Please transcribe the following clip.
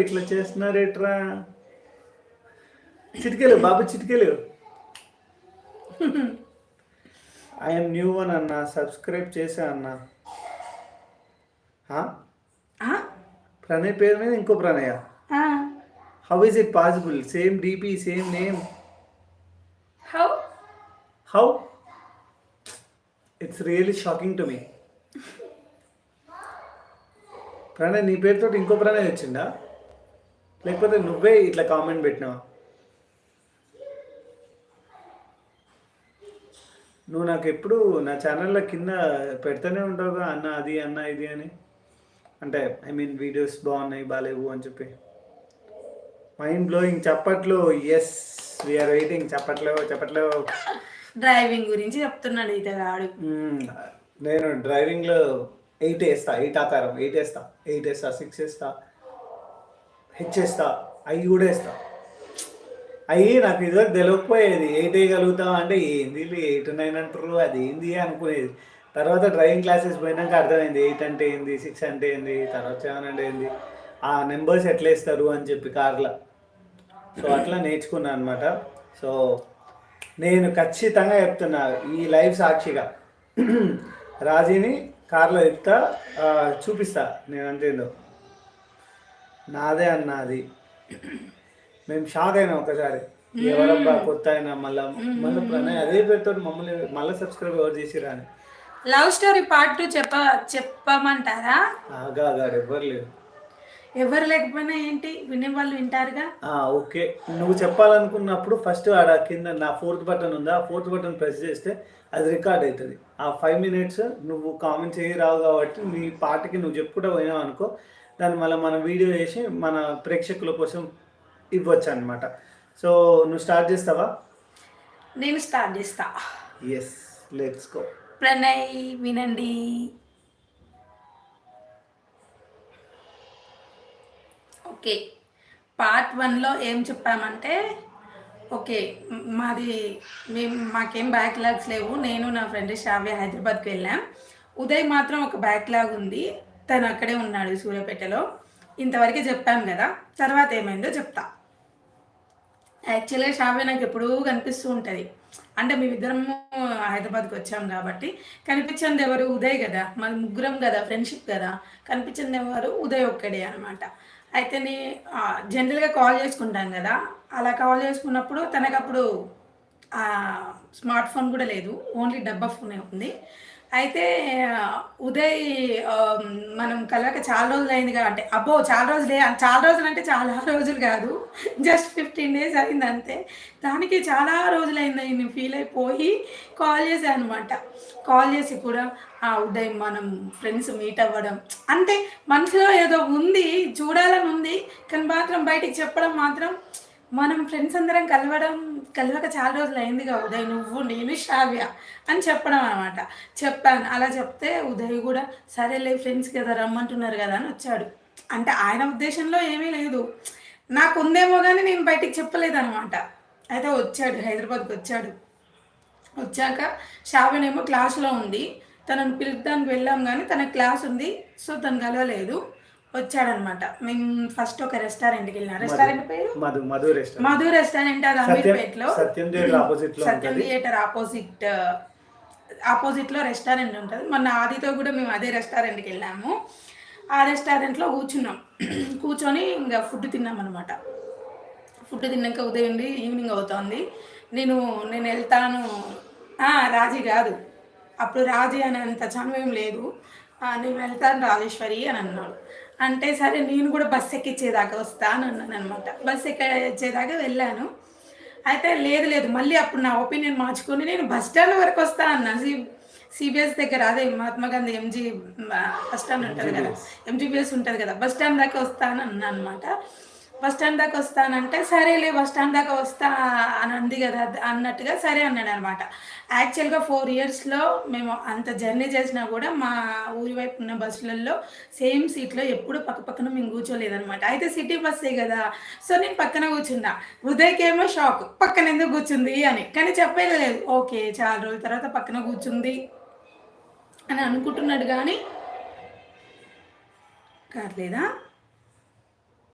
ఇట్లా చేస్తున్నారేట్రా? చిటికెలు బాబు చిటికెలు ఐఎమ్ న్యూ వన్ అన్న సబ్స్క్రైబ్ చేసా అన్న? ప్రణయ్ పేరు మీద ఇంకో Pranaya. How is it possible same DP same name how how it's really shocking to me Pranay నీ పేరుతో ఇంకో ప్రణయ్ వచ్చిందా? లేకపోతే నువ్వే ఇట్లా కామెంట్ పెట్టినావా? నువ్వు నాకు ఎప్పుడు నా ఛానల్లో కింద పెడతానే ఉంటావుగా అన్న అది అన్న ఇది అని. అంటే ఐ మీన్ వీడియోస్ బాగున్నాయి బాగాలేవు అని చెప్పి. మైండ్ బ్లోయింగ్ చప్పట్లు ఎస్ వీఆర్ వెయిటింగ్ చప్పట్లో చప్పట్లో. డ్రైవింగ్ గురించి చెప్తున్నాడు ఇతగాడు మ్మ్. నేను డ్రైవింగ్లో ఎయిట్ వేస్తా ఎయిట్ ఆకారం ఎయిట్ వేస్తా ఎయిట్ వేస్తా సిక్స్ వేస్తా హెచ్ వేస్తా అవి కూడా వేస్తా. అవి నాకు ఇదివరకు తెలియకపోయేది ఎయిట్ వేయగలుగుతాం అంటే ఏంది ఎయిట్ నైన్ అంటారు అది ఏంది అనుకునేది. తర్వాత డ్రైవింగ్ క్లాసెస్ పోయినాక అర్థమైంది ఎయిట్ అంటే ఏంది సిక్స్ అంటే ఏంది తర్వాత సెవెన్ అంటే ఏంది ఆ నెంబర్స్ ఎట్లా ఇస్తారు అని చెప్పి కార్లో. సో అట్లా నేర్చుకున్నాను అనమాట సో నేను ఖచ్చితంగా చెప్తున్నా ఈ లైఫ్ సాక్షిగా. రాజీని కార్లో ఎత్తా చూపిస్తా. నేను అంతేందో నాదే అన్న అది. మేము షాక్ అయినా ఒకసారి. ఎవరబ్బా కొత్త అయినా మళ్ళా మళ్ళీ ప్రణయ్ అదే పేరుతో మమ్మల్ని మళ్ళీ సబ్స్క్రైబ్ ఎవరు చేసిరా అని. లవ్ స్టోరీ పార్ట్ టూ చెప్ప చెప్పమంటారా? ఆగా ఎవ్వరు లేరు. ఎవరు లేకపోయినా ఏంటి? వినే వాళ్ళు వింటారుగా? ఓకే. నువ్వు చెప్పాలనుకున్నప్పుడు ఫస్ట్ ఆడ కింద నా ఫోర్త్ బటన్ ఉందా? ఆ ఫోర్త్ బటన్ ప్రెస్ చేస్తే అది రికార్డ్ అవుతుంది. ఆ ఫైవ్ మినిట్స్ నువ్వు కామెంట్ చేయి రావు కాబట్టి నీ పాటకి నువ్వు చెప్పుకుంటూ పోయినావు అనుకో దాన్ని మళ్ళీ మనం వీడియో చేసి మన ప్రేక్షకుల కోసం ఇవ్వచ్చు అనమాట సో నువ్వు స్టార్ట్ చేస్తావా? నేను స్టార్ట్ చేస్తా. ఎస్ లెట్స్ గో ప్రణయ్ వినండి. ఓకే. పార్ట్ వన్లో ఏం చెప్పామంటే ఓకే మాది మేము మాకేం బ్యాక్లాగ్స్ లేవు. నేను నా ఫ్రెండ్ శ్రావ్య హైదరాబాద్కి వెళ్ళాం. ఉదయ్ మాత్రం ఒక బ్యాక్లాగ్ ఉంది. తను అక్కడే ఉన్నాడు సూర్యాపేటలో. ఇంతవరకే చెప్పాం కదా. తర్వాత ఏమైందో చెప్తా. యాక్చువల్గా శ్రావ్య నాకు ఎప్పుడూ కనిపిస్తూ ఉంటుంది. అంటే మేమిద్దరము హైదరాబాద్కి వచ్చాం కాబట్టి. కనిపించింది ఎవరు? ఉదయ్ కదా. మన ముగ్గురం కదా ఫ్రెండ్షిప్ కదా. కనిపించింది ఎవరు? ఉదయ్ ఒక్కడే అనమాట అయితే నే జనరల్గా కాల్ చేసుకుంటాం కదా అలా కాల్ చేసుకున్నప్పుడు తనకు అప్పుడు స్మార్ట్ ఫోన్ కూడా లేదు ఓన్లీ డబ్బా ఫోనే ఉంది. అయితే ఉదయ్ మనం కలవక చాలా రోజులు అయింది కదా అంటే అబ్బో చాలా రోజులే చాలా రోజులు అంటే చాలా రోజులు కాదు. జస్ట్ ఫిఫ్టీన్ డేస్ అయింది అంతే. దానికి చాలా రోజులు అయింది నేను ఫీల్ అయిపోయి కాల్ చేశాను అనమాట కాల్ చేసి కూడా ఆ ఉదయ్ మనం ఫ్రెండ్స్ మీట్ అవ్వడం. అంటే మనసులో ఏదో ఉంది చూడాలని ఉంది కానీ మాత్రం బయటికి చెప్పడం మాత్రం మనం ఫ్రెండ్స్ అందరం కలవడం కలవక చాలా రోజులు అయిందిగా ఉదయ్ నువ్వు నేను శ్రావ్య అని చెప్పడం అనమాట చెప్పాను. అలా చెప్తే ఉదయ్ కూడా సరేలే ఫ్రెండ్స్ కదా రమ్మంటున్నారు కదా అని వచ్చాడు. అంటే ఆయన ఉద్దేశంలో ఏమీ లేదు. నాకు ఉందేమో కానీ నేను బయటికి చెప్పలేదు అనమాట అయితే వచ్చాడు హైదరాబాద్కి వచ్చాడు. వచ్చాక శ్రావణేమో క్లాస్లో ఉంది. తనను పిలుద్దానికి వెళ్ళాం కానీ తన క్లాస్ ఉంది సో తను కలవలేదు. వచ్చాడనమాట. మేము ఫస్ట్ ఒక రెస్టారెంట్కి వెళ్ళినా. రెస్టారెంట్ పేరు? మధు మధు రెస్టారెంట్. మధు రెస్టారెంట్ అది అమీర్పేట్లో. సత్యం థియేటర్ ఆపోజిట్లో సత్యం థియేటర్ ఆపోజిట్ ఆపోజిట్లో రెస్టారెంట్ ఉంటుంది. మొన్న ఆదితో కూడా మేము అదే రెస్టారెంట్కి వెళ్ళాము. ఆ రెస్టారెంట్లో కూర్చున్నాం. కూర్చొని ఇంకా ఫుడ్ తిన్నాం అనమాట ఫుడ్ తిన్నాక ఉదయం ఈవినింగ్ అవుతోంది. నేను నేను వెళ్తాను. రాజీ కాదు. అప్పుడు రాజీ అని అంత చనువేం లేదు నేను వెళ్తాను రాజేశ్వరి అని అన్నాడు. అంటే సరే నేను కూడా బస్ ఎక్కిచ్చేదాకా వస్తా అని అన్నాను అనమాట బస్ ఎక్కిచ్చేదాకా వెళ్ళాను. అయితే లేదు లేదు మళ్ళీ అప్పుడు నా ఒపీనియన్ మార్చుకొని నేను బస్ స్టాండ్ వరకు వస్తా అన్నా. సి సిబిఎస్ దగ్గర అదే Mahatma Gandhi MG bus stand ఉంటుంది కదా ఎంజీబీఎస్. ఉంటుంది కదా బస్ స్టాండ్ దాకా వస్తాను అన్నా అనమాట బస్ స్టాండ్ దాకా వస్తానంటే సరేలే బస్ స్టాండ్ దాకా వస్తా అని అంది కదా అన్నట్టుగా సరే అన్నాడు అనమాట యాక్చువల్గా ఫోర్ ఇయర్స్లో మేము అంత జర్నీ చేసినా కూడా మా ఊరి వైపు ఉన్న బస్సులలో సేమ్ సీట్లో ఎప్పుడు పక్క పక్కన మేము కూర్చోలేదనమాట. అయితే సిటీ బస్సే కదా సో నేను పక్కన కూర్చున్నా. ఉదయ్కేమో షాక్ పక్కన ఎందుకు కూర్చుంది అని. కానీ చెప్పేది లేదు. ఓకే చాలా రోజుల తర్వాత పక్కన కూర్చుంది అని అనుకుంటున్నాడు కానీ కావట్లేదా